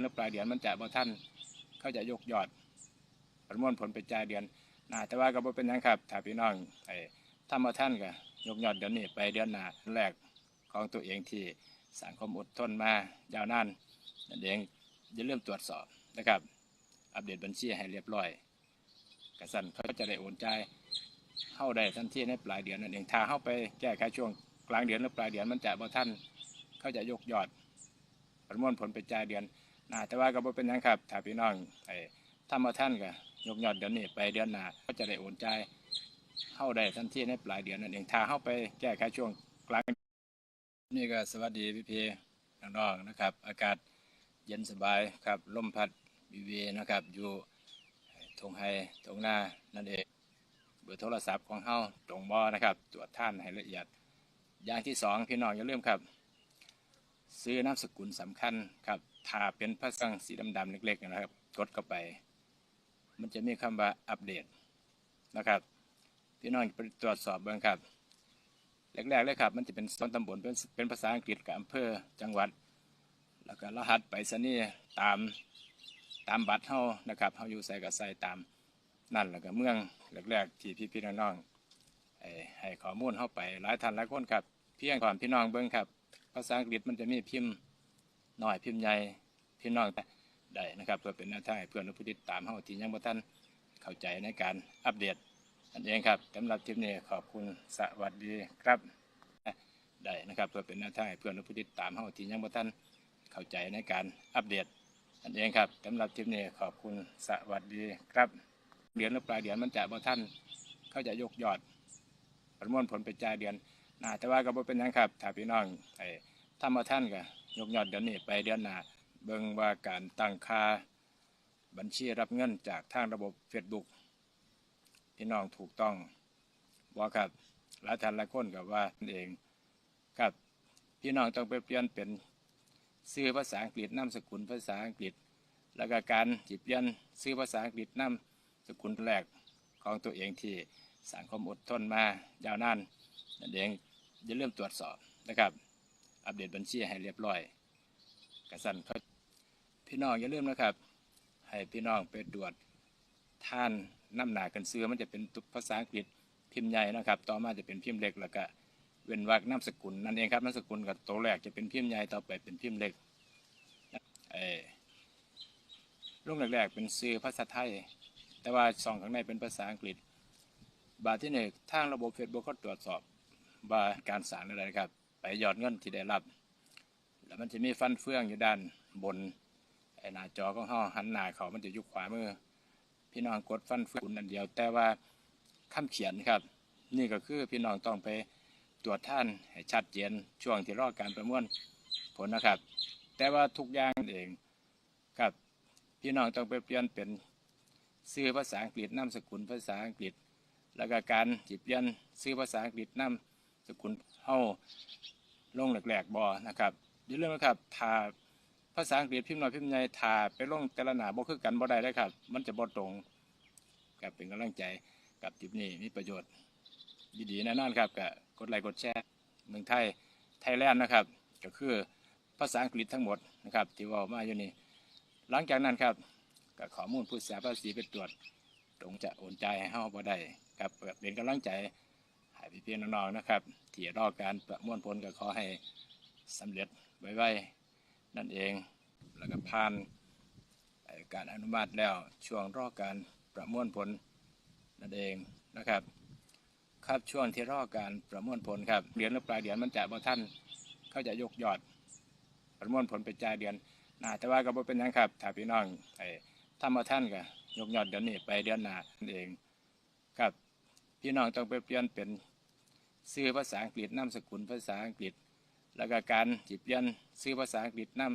นหรือปลายเดือนมันจะบ่ท่านเขาจะยกยอดประมวลผลไปจ่ายเดือนน้าแต่ว่าก็บ่เป็นยังครับถ้าพี่น้องไอ้ถ้ามาท่านก็ยกยอดเดือนนี้ไปเดือนหน้าแรกของตัวเองที่สังคมอดทนมายาวนานนั่นเองอย่าลืมตรวจสอบนะครับ อัปเดตบัญชีให้เรียบร้อยกระสันเขาจะได้โอนจ่ายเข้าได้ทันทีในปลายเดือนนั่นเองถ้าเข้าไปแก้ไขช่วงกลางเดือนหรือปลายเดือนมันจะบ่ท่านเขาจะยกยอดประมวลผลไปจ่ายเดือน น้าแต่ว่าก็บ่เป็นหยังครับถ้าพี่น้องไอ้ถ้ามาท่านก็ยกยอดเดือนนี้ไปเดือนหน้าก็จะได้โอนจ่ายเข้าได้ทันทีในปลายเดือนนั่นเองถ้าเข้าไปแก้ไขช่วงกลางนี่ก็สวัสดีพี่พีน้องๆนะครับ อากาศเย็นสบายครับลมพัดวีวีนะครับ อยู่ทงไฮทงหน้านั่นเองเบอร์โทรศัพท์ของเฮาตรงบ่อนะครับ ตรวจท่านให้ละเอียด อย่างที่สองพี่น้องอย่าลืมครับ ซื้อนามสกุลสำคัญครับ ถ้าเป็นพระสังสีดำๆเล็กๆนะครับ กดเข้าไป มันจะมีคำว่าอัปเดตนะครับพี่น้องไปตรวจสอบเบิ่งครับแรกๆเลยครับ มันจะเป็นต้นตำบลเป็นเป็นภาษาอังกฤษกับอำเภอจังหวัด แล้วก็รหัสไปรษณีย์ตามตามบัตรเฮานะครับเฮาอยู่ใส่กับใส่ตามนั่นแล้วก็เมืองแรกๆที่พี่ๆน้องๆให้ข้อมูลเฮาไปหลายท่านหลายคนครับ เพียงความพี่น้องเบิ่งครับ ภาษาอังกฤษมันจะมีพิมพ์น้อยพิมพ์ใหญ่พี่น้องได้นะครับเพื่อเป็นแนวทางให้เพื่อนผู้ติดตามเฮาที่ยังบ่ทันเข้าใจในการอัปเดตอันเองครับสำหรับคลิปนี้ขอบคุณสวัสดีครับได้นะครับเพื่อเป็นแนวทางให้เพื่อนผู้ติดตามเฮาที่ยังบ่ทันเข้าใจในการอัปเดตอันเองครับสำหรับคลิปนี้ขอบคุณสวัสดีครับเดือนหรือปลายเดือนมันจะบ่ทันเขาจะยกยอดประมวลผลไปจ่ายเดือน น้าแต่ว่าก็บ่เป็นหยังครับถ้าพี่น้องไอ้ถ้ามาท่านก็ยกยอดเดือนนี้ไปเดือนหน้าเบิ่งว่าการตั้งค่าบัญชีรับเงินจากทางระบบ Facebook พี่น้องถูกต้องบ่ครับหลายท่านหลายคนก็ว่านั่นเองครับพี่น้องต้องไปเปลี่ยนเป็นซื้อภาษาอังกฤษนามสกุลภาษาอังกฤษ แล้วก็การจิเปลี่ยนซื้อภาษาอังกฤษนามสกุลแรกของตัวเองที่สังคมอดทนมายาวนานนั่นเอง อย่าลืมตรวจสอบนะครับ อัปเดตบัญชีให้เรียบร้อย กระสันเขาพี่น้องอย่าลืมนะครับ ให้พี่น้องไปตรวจท่านน้ำหนากันเสื้อมันจะเป็นตุภาษาอังกฤษพิมพ์ใหญ่นะครับ ต่อมาจะเป็นพิมพ์เล็กแล้วก็เว้นวรรคนามสกุลนั่นเองครับนามสกุลกับตัวแรกจะเป็นพิมพ์ใหญ่ต่อไปเป็นพิมพ์เล็กเออรุ่งแรกๆเป็นซื้อภาษาไทย แต่ว่าซองข้างในเป็นภาษาอังกฤษ บาทที่หนึ่งทางระบบเฟซบุ๊กเขาตรวจสอบ ว่าการสารอะไรครับ ไปยอดเงินที่ได้รับ แล้วมันจะมีฟันเฟืองอยู่ด้านบนไอ้หน้าจอของห้องหันหน้าเขามันจะยู่ขวามือ พี่น้องกดฟันเฟืองอันเดียว แต่ว่าคำเขียนครับ นี่ก็คือพี่น้องต้องไปตรวจท่านให้ชัดเจนช่วงที่รอการประมวลผลนะครับ แต่ว่าทุกอย่างเองครับพี่น้องต้องไปเปลี่ยนเป็นซื้อภาษาอังกฤษนามสกุลภาษาอังกฤษ แล้วก็การจิบเปลี่ยนซื้อภาษาอังกฤษนำ สกุลเฮาลงแหลกๆบอนะครับอย่าลืมนะครับถ้าภาษาอังกฤษพิมพ์หน้อยพิมพ์ใหญ่ถ้าไปลงแต่ละหนาบ่คือกันบ่ได้เลยครับ มันจะบ่ตรงกับเป็นกำลังใจกับคลิปนี้มีประโยชน์ดีๆแน่นอนครับก็กดไลค์กดแชร์เมืองไทยไทยแลนด์นะครับ ก็คือภาษาอังกฤษทั้งหมดนะครับที่ว่ามาอยู่นี่หลังจากนั้นครับก็ข้อมูลผู้เสียภาษีไปตรวจตรงจะโอนใจให้เฮาบ่ได้ครับเป็นกำลังใจ พี่พี่ๆน้องๆนะครับที่รอการประมวลผลก็ขอให้สำเร็จไวๆนั่นเองแล้วก็ผ่านการอนุมัติแล้วช่วงรอการประมวลผลนั่นเองนะครับ ครับช่วงที่รอการประมวลผลครับเดือนหรือปลายเดือนมันจะบ่ท่านเขาจะยกยอด ประมวลผลไปจ่ายเดือนหน้าแต่ว่าก็บ่เป็นยังครับถ้าพี่น้องไอ้ถ้ามาท่านก็ยกยอดเดือนนี้ไปเดือนหน้านั่นเองครับพี่น้องต้องไปเปลี่ยนเป็น ซื้อภาษาอังกฤษนามสกุลภาษาอังกฤษ แล้วก็การจิเปลี่ยนซื้อภาษาอังกฤษนาม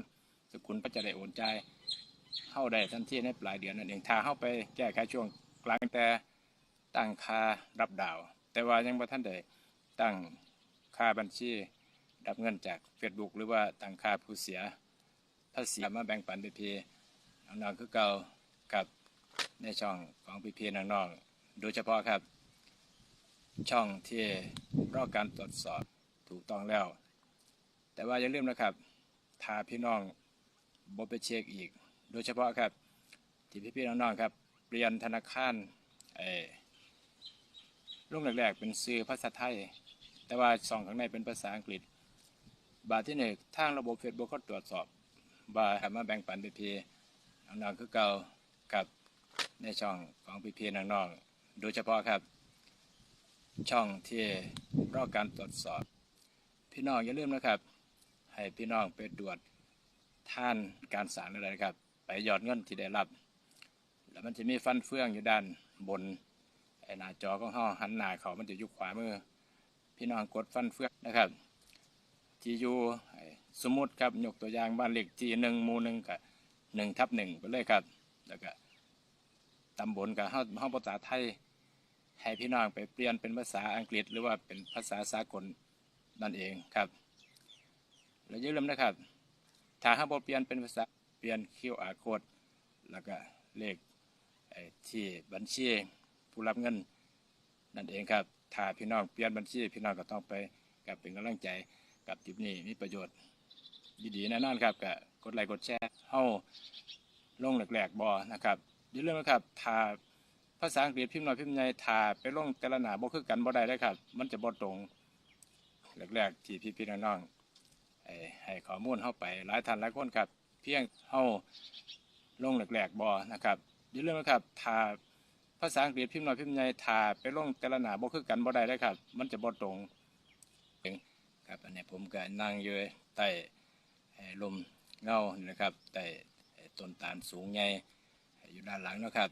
สกุลก็จะได้โอนจ่ายเข้าได้ทันทีในปลายเดือนนั่นเองถ้าเข้าไปแก้ไขช่วงกลางแต่ตั้งค่ารับดาว แต่ว่ายังบ่ท่านได้ตั้งค่าบัญชีรับเงินจาก Facebook หรือว่าตั้งค่าผู้เสียภาษีมาแบ่งปันไปพีน้องๆคือเก่ากับในช่องของพี่พีน้องๆโดยเฉพาะครับ ช่องที่รอการตรวจสอบถูกต้องแล้ว แต่ว่าอย่าลืมนะครับถ้าพี่น้องบไปเช็คอีก โดยเฉพาะครับ ที่พี่ๆน้องๆครับเปลี่ยนธนาคารเออรุ่งแรกๆเป็นซื้อภาษาไทย แต่ว่าซองข้างในเป็นภาษาอังกฤษ บาทที่หนึ่งทางระบบเฟซบุ๊กเขาตรวจสอบบาให้มาแบ่งปันพี่ๆน้องๆคือเก่ากับในช่องของพี่ๆน้องๆโดยเฉพาะครับ ช่องที่รอการตรวจสอบ พี่น้องอย่าลืมนะครับ ให้พี่น้องไปตรวจท่านการสารอะไรนะครับ ไปหยอดเงินที่ได้รับ แล้วมันจะมีฟันเฟืองอยู่ด้านบนไอ้หน้าจอของห้องหันหน้าเขามันจะอยู่ขวามือ พี่น้องกดฟันเฟืองนะครับที่อยู่สมมติครับยกตัวอย่างบ้านเลขที่หนึ่งมูหนึ่งกับหนึ่งทับหนึ่งไปเลยครับ แล้วก็ตำบลกับห้องห้องภาษาไทย ให้พี่น้องไปเปลี่ยนเป็นภาษาอังกฤษ หรือว่าเป็นภาษาสากลนั่นเองครับแล้วอย่าลืมนะครับ ถ้าห้าบเปลี่ยนเป็นภาษาเปลี่ยน QR code แล้วก็เลขที่บัญชีผู้รับเงินนั่นเองครับ ถ้าพี่น้องเปลี่ยนบัญชีพี่น้องก็ต้องไปกับเป็นกำลังใจกับคลิปนี้มีประโยชน์ดีๆแน่นอนครับก็กดไลค์กดแชร์เฮาลงแหลกๆบอนะครับอย่าลืมนะครับถ้าาษาอังกฤษพิมพ์หน้อยพิมพ์ใหญ่ถ้าไปลงแต่ละหนาบ่คือกันบ่ได้เลยครับ มันจะบ่ตรงแรกๆที่พี่ๆน้องๆให้ข้อมูลเข้าไปหลายท่านหลายคนครับ เพียงเฮาลงแรกๆบ่นะครับอย่าลืมนะครับถ้าภาษาอังกฤษพิมพ์หน้อยพิมพ์ใหญ่ถ้าไปลงแต่ละหนาบ่คือกันบ่ได้เลยครับ มันจะบ่ตรงครับอันนี้ผมก็นั่งอยู่ใต้ลมเงานี่นะครับใต้ต้นตาลสูงใหญ่อยู่ด้านหลังนะครับ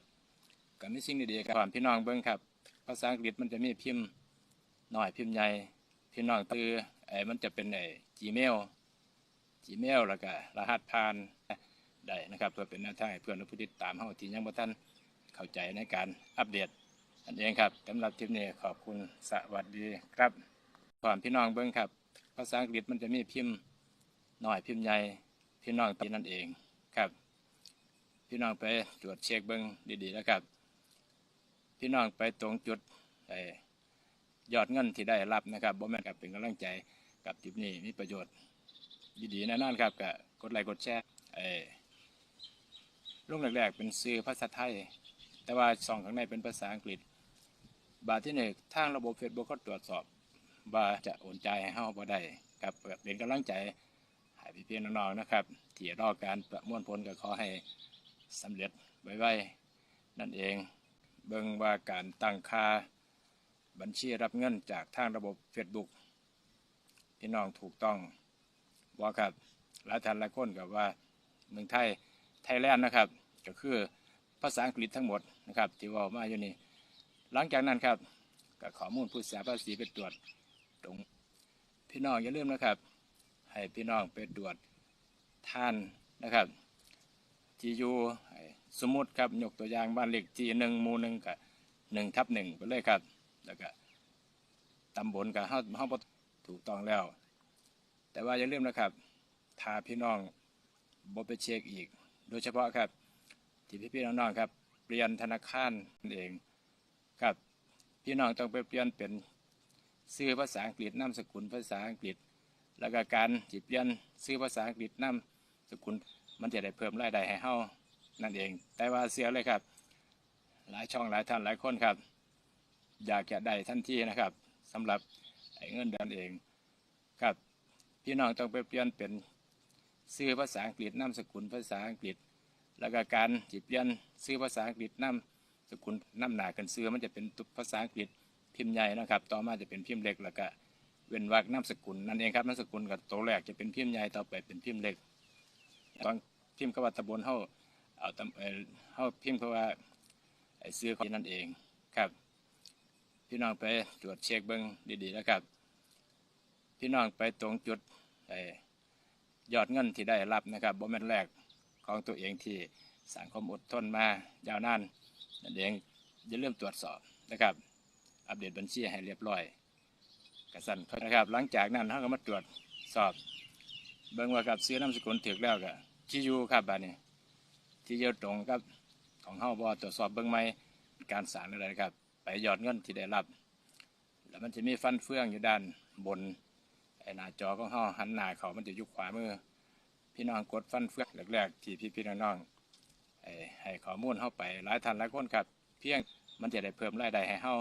ก็มีสิ่งดีๆครับพี่น้องเบิ่งครับ ภาษาอังกฤษมันจะมีพิมพ์น้อยพิมพ์ใหญ่พี่น้องตือไอ้มันจะเป็นไอ้ Gmail Gmail แล้วก็รหัสผ่านได้นะครับเพื่อเป็นแนวทางให้เพื่อนผู้ติดตามเฮาที่ยังบ่ทันเข้าใจในการอัปเดตอันเองครับสำหรับคลิปนี้ขอบคุณสวัสดีครับก่อนพี่น้องเบิ่งครับ ภาษาอังกฤษมันจะมีพิมพ์น้อยพิมพ์ใหญ่พี่น้องตีนั่นเองครับ พี่น้องไปตรวจเช็คเบิ่งดีๆนะครับ พี่น้องไปตรงจุดอยอดเงินที่ได้รับนะครับบ่แม่นกับเป็นกำลังใจกับคลิปนี้มีประโยชน์ดีๆแน่นอนครับก็กดไลค์กดแชร์ไอ้รุ่งแรกๆเป็นซื้อภาษาไทย แต่ว่าซองข้างในเป็นภาษาอังกฤษ บาทที่หนึ่งทางระบบเฟซบุ๊กเขาตรวจสอบว่าจะโอนใจให้เฮาบ่ได้ครับเป็นกำลังใจให้พี่ๆน้องๆนะครับที่รอการประมวลผลก็ขอให้สำเร็จไวๆนั่นเอง เบิ่งว่าการตั้งค่าบัญชีรับเงินจากทางระบบ Facebook พี่น้องถูกต้องบ่ครับหลายท่านหลายคนกับว่าเมืองไทยไทยแลนด์นะครับ ก็คือภาษาอังกฤษทั้งหมดนะครับที่ว่ามาอยู่นี่หลังจากนั้นครับก็ข้อมูลผู้เสียภาษีไปตรวจตรงพี่น้องอย่าลืมนะครับ ให้พี่น้องไปตรวจท่านนะครับที่อยู่ สมมติครับยกตัวอย่างบ้านเลขที่หนึ่งหมู่หนึ่งกับหนึ่งทับหนึ่งไปเลยครับ แล้วก็ตำบลกับห้องห้องถูกต้องแล้ว แต่ว่าอย่าลืมนะครับถ้าพี่น้องบ่ไปเช็คอีก โดยเฉพาะครับ ที่พี่ๆน้องๆครับเปลี่ยนธนาคารนั่นเองครับพี่น้องต้องไปเปลี่ยนเป็นซื้อภาษาอังกฤษนามสกุลภาษาอังกฤษ แล้วก็การจิเปลี่ยนซื้อภาษาอังกฤษนามสกุลมันจะได้เพิ่มรายได้ให้เฮา นั่นเอง แต่ว่าเสียเลยครับ หลายช่องหลายท่านหลายคนครับ อยากจะได้ทันทีนะครับสำหรับเงินเดือนเองครับ พี่น้องต้องไปเปลี่ยนเป็นซื้อภาษาอังกฤษนามสกุลภาษาอังกฤษ แล้วก็การจิเปลี่ยนซื้อภาษาอังกฤษนามสกุลน้ำหนากันซื้อมันจะเป็นภาษาอังกฤษพิมพ์ใหญ่นะครับ ต่อมาจะเป็นพิมพ์เล็กแล้วก็เว้นวรรคนามสกุลนั่นเองครับนามสกุลกับตัวแรกจะเป็นพิมพ์ใหญ่ต่อไปเป็นพิมพ์เล็กตอนพิมพ์คำว่าตำบลเฮา เอาตำเอ่อเฮาพิมพ์คำว่าไอ้ซื้อของนั่นเองครับ พี่น้องไปตรวจเช็คเบิ้งดีๆนะครับ พี่น้องไปตรงจุดไอ้ยอดเงินที่ได้รับนะครับบ่แม่นแรกของตัวเองที่สังคมอดทนมายาวนานนั่นเองอย่าลืมตรวจสอบนะครับ อัปเดตบัญชีให้เรียบร้อยกระสันนะครับ หลังจากนั้นเขาก็มาตรวจสอบ เบิ่งว่ากับซื้อนามสกุลถึกแล้วก็ที่อยู่ครับบัดนี้ ที่อยู่ตรงกับของเฮาบ่ตรวจสอบเบิ่งใหม่การสารอะไรครับ ไปยอดเงินที่ได้รับ แล้วมันจะมีฟันเฟืองอยู่ด้านบนไอ้หน้าจอของเฮาหันหน้าเขามันจะยู่ขวามือ พี่น้องกดฟันเฟือกแรกๆที่พี่พี่ๆน้องๆให้ข้อมูลเข้าไปหลายท่านหลายคนครับ เพียงมันจะได้เพิ่มรายได้ให้เฮา